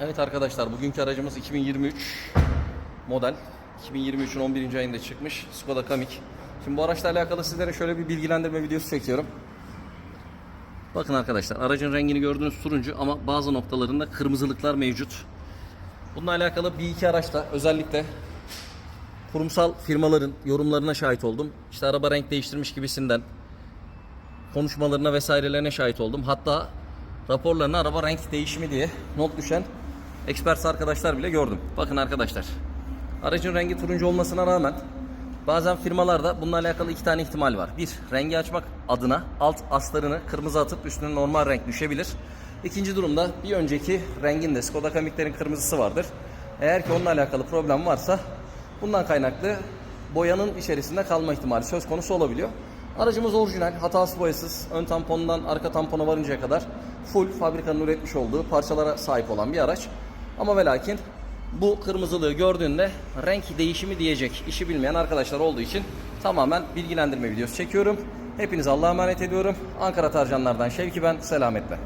Evet arkadaşlar bugünkü aracımız 2023 model. 2023'ün 11. ayında çıkmış Skoda Kamiq. Şimdi bu araçla alakalı sizlere şöyle bir bilgilendirme videosu çekiyorum. Bakın arkadaşlar aracın rengini gördüğünüz turuncu ama bazı noktalarında kırmızılıklar mevcut. Bununla alakalı bir iki araçla özellikle kurumsal firmaların yorumlarına şahit oldum. İşte araba renk değiştirmiş gibisinden konuşmalarına vesairelerine şahit oldum. Hatta raporlarına araba renk değişimi diye not düşen ekspert arkadaşlar bile gördüm. Bakın arkadaşlar. Aracın rengi turuncu olmasına rağmen bazen firmalarda bununla alakalı iki tane ihtimal var. Bir, rengi açmak adına alt astarını kırmızı atıp üstüne normal renk düşebilir. İkinci durumda bir önceki rengin de Skoda Kamiq'lerin kırmızısı vardır. Eğer ki onunla alakalı problem varsa bundan kaynaklı boyanın içerisinde kalma ihtimali söz konusu olabiliyor. Aracımız orijinal, hatası boyasız, ön tamponundan arka tampona varıncaya kadar full fabrikanın üretmiş olduğu parçalara sahip olan bir araç. Ama ve lakin bu kırmızılığı gördüğünde renk değişimi diyecek işi bilmeyen arkadaşlar olduğu için tamamen bilgilendirme videosu çekiyorum. Hepinize Allah'a emanet ediyorum. Ankara Tarcanlardan Şevki ben, selametle.